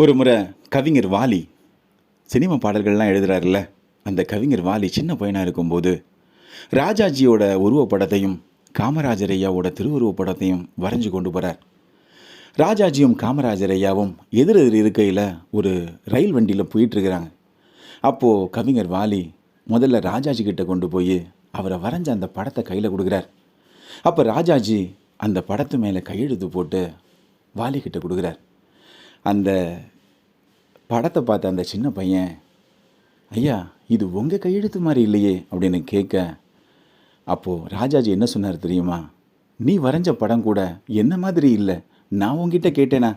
ஒரு முறை கவிஞர் வாலி சினிமா பாடல்கள்லாம் எழுதுகிறாருல்ல அந்த கவிஞர் வாலி சின்ன பையனாக இருக்கும்போது ராஜாஜியோட உருவப்படத்தையும் காமராஜர் ஐயாவோட திருவுருவப் படத்தையும் வரைஞ்சு கொண்டு போகிறார் ராஜாஜியும் காமராஜர் ஐயாவும் எதிர் எதிர் இருக்கையில் ஒரு ரயில் வண்டியில் போயிட்டுருக்கிறாங்க. அப்போது கவிஞர் வாலி முதல்ல ராஜாஜி கிட்ட கொண்டு போய் அவரை வரைஞ்ச அந்த படத்தை கையில் கொடுக்குறார். அப்போ ராஜாஜி அந்த படத்து மேலே கையெழுத்து போட்டு வாலி கிட்ட கொடுக்குறார். அந்த படத்தை பார்த்த அந்த சின்ன பையன் ஐயா இது உங்கள் கையெழுத்து மாதிரி இல்லையே அப்படின்னு கேட்க அப்போது ராஜாஜி என்ன சொன்னார் தெரியுமா? நீ வரைஞ்ச படம் கூட என்ன மாதிரி இல்லை நான் உங்ககிட்ட கேட்டேனா?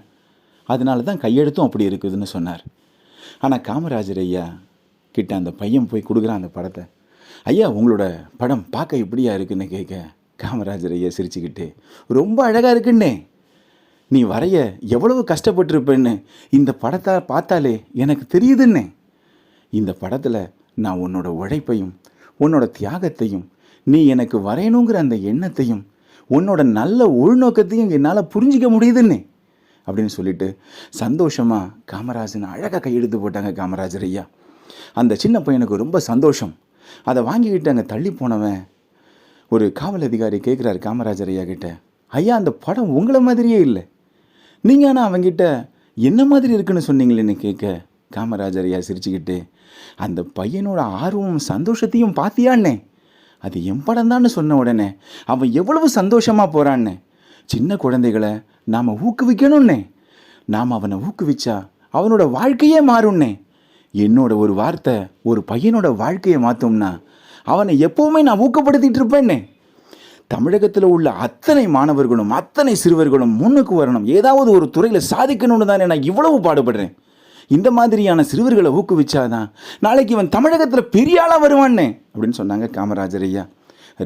அதனால தான் கையெழுத்தும் அப்படி இருக்குதுன்னு சொன்னார். ஆனால் காமராஜர் ஐயா கிட்ட அந்த பையன் போய் கொடுக்குறான் அந்த படத்தை. ஐயா உங்களோட படம் பார்க்க எப்படியா இருக்குன்னு கேட்க காமராஜர் ஐயா சிரிச்சுக்கிட்டு ரொம்ப அழகாக இருக்குன்னே நீ வரைய எவ்வளவு கஷ்டப்பட்டிருப்பேன்னு இந்த படத்தை பார்த்தாலே எனக்கு தெரியுதுன்னே. இந்த படத்தில் நான் உன்னோட உழைப்பையும் உன்னோட தியாகத்தையும் நீ எனக்கு வரையணுங்கிற அந்த எண்ணத்தையும் உன்னோட நல்ல உள்நோக்கத்தையும் என்னால் புரிஞ்சிக்க முடியுதுன்னே. அப்படின்னு சொல்லிட்டு சந்தோஷமாக காமராஜன் அழகாக கையெழுத்து போட்டாங்க காமராஜர் ஐயா. அந்த சின்ன பையனுக்கு ரொம்ப சந்தோஷம். அதை வாங்கிக்கிட்டு அங்கே தள்ளி போனவன் ஒரு காவல் அதிகாரி கேட்குறாரு காமராஜர் ஐயா கிட்ட. ஐயா அந்த படம் உங்களை மாதிரியே இல்லை. நீங்கள் ஆனால் அவங்கிட்ட என்ன மாதிரி இருக்குன்னு சொன்னீங்களேன்னு கேட்க காமராஜர் ஐயா சிரிச்சுக்கிட்டு அந்த பையனோட ஆர்வம் சந்தோஷத்தையும் பார்த்தியான்னே அது என் படம் தான் சொன்ன உடனே அவன் எவ்வளவு சந்தோஷமாக போகிறான்னு சின்ன குழந்தைகளை நாம் ஊக்குவிக்கணும்னே நாம் அவனை ஊக்குவிச்சா அவனோட வாழ்க்கையே மாறும்னே. என்னோட ஒரு வார்த்தை ஒரு பையனோட வாழ்க்கையை மாற்றோம்னா அவனை எப்போவுமே நான் ஊக்கப்படுத்திகிட்டு இருப்பேன்னே. தமிழகத்தில் உள்ள அத்தனை மாணவர்களும் அத்தனை சிறுவர்களும் முன்னுக்கு வரணும். ஏதாவது ஒரு துறையில் சாதிக்கணும்னு தானே நான் இவ்வளவு பாடுபடுறேன். இந்த மாதிரியான சிறுவர்களை ஊக்குவிச்சாதான் நாளைக்கு இவன் தமிழகத்தில் பெரிய ஆளாக வருவானே அப்படின்னு சொன்னாங்க காமராஜர் ஐயா.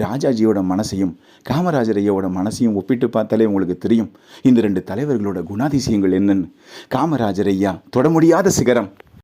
ராஜாஜியோட மனசையும் காமராஜர் ஐயாவோட மனசையும் ஒப்பிட்டு பார்த்தாலே உங்களுக்கு தெரியும். இந்த ரெண்டு தலைவர்களோட குணாதிசயங்கள் என்னன்னு. காமராஜர் ஐயா தொட முடியாத சிகரம்.